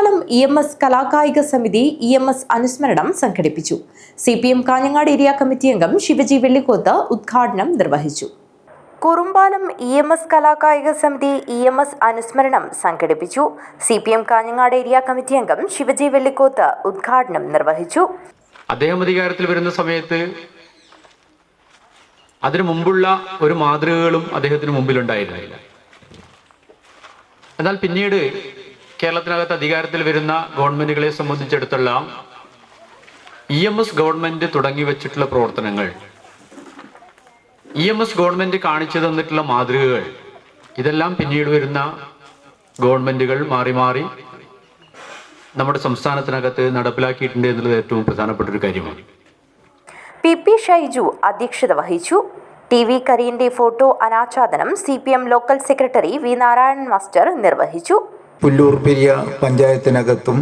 Kurumbalam E M S കലാകായിക സമിതി E M S അനുസ്മരണം സംഘടിപ്പിച്ചു. C P M Kanhangad area committee അംഗം ശിവജി വെള്ളിക്കോത്ത് ഉദ്ഘാടനം നിർവഹിച്ചു. കുറുമ്പാലം ഇ എം എസ് കലാകായിക സമിതി ഇ എം എസ് അനുസ്മരണം സംഘടിപ്പിച്ചു. C P M Kanhangad area committee അംഗം ശിവജി വെള്ളിക്കോത്ത് ഉദ്ഘാടനം നിർവഹിച്ചു. അദ്ദേഹം അധികാരത്തിൽ വരുന്ന സമയത്ത് അതിനു മുമ്പുള്ള ഒരു മാതൃകകളും അദ്ദേഹത്തിന് മുമ്പിലുണ്ടായിരുന്നില്ല. എന്നാൽ പിന്നീട് കേരളത്തിനകത്ത് അധികാരത്തിൽ വരുന്ന ഗവൺമെന്റുകളെ സംബന്ധിച്ചിടത്തോളം ഇ എം എസ് ഗവൺമെന്റ് തുടങ്ങി വെച്ചിട്ടുള്ള പ്രവർത്തനങ്ങൾ ഇ എം എസ് ഗവൺമെന്റ് കാണിച്ചു തന്നിട്ടുള്ള മാതൃകകൾ ഇതെല്ലാം പിന്നീട് വരുന്ന ഗവൺമെന്റുകൾ മാറി മാറി നമ്മുടെ സംസ്ഥാനത്തിനകത്ത് നടപ്പിലാക്കിയിട്ടുണ്ട് എന്നുള്ളത് ഏറ്റവും പ്രധാനപ്പെട്ട ഒരു കാര്യമാണ്. പി പി ഷൈജു അധ്യക്ഷത വഹിച്ചു. ടി വി കരീന്റെ ഫോട്ടോ അനാച്ഛാദനം C P M local secretary V Narayanan master നിർവഹിച്ചു. പുല്ലൂർ പെരിയ പഞ്ചായത്തിനകത്തും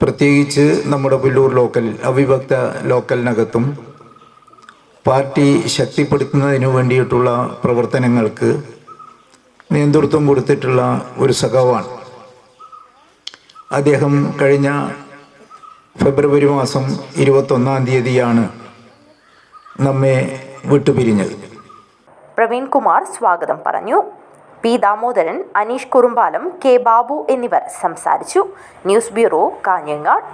പ്രത്യേകിച്ച് നമ്മുടെ പുല്ലൂർ ലോക്കൽ അവിഭക്ത ലോക്കലിനകത്തും പാർട്ടി ശക്തിപ്പെടുത്തുന്നതിന് വേണ്ടിയിട്ടുള്ള പ്രവർത്തനങ്ങൾക്ക് നേതൃത്വം കൊടുത്തിട്ടുള്ള ഒരു സഖാവാണ്. അദ്ദേഹം കഴിഞ്ഞ ഫെബ്രുവരി മാസം ഇരുപത്തൊന്നാം തീയതിയാണ് നമ്മെ വിട്ടുപിരിഞ്ഞത്. പ്രവീൺ കുമാർ സ്വാഗതം പറഞ്ഞു. പി ദാമോദരൻ അനീഷ് കുറുമ്പാലം കെ ബാബു എന്നിവർ സംസാരിച്ചു. News bureau Kanhangad.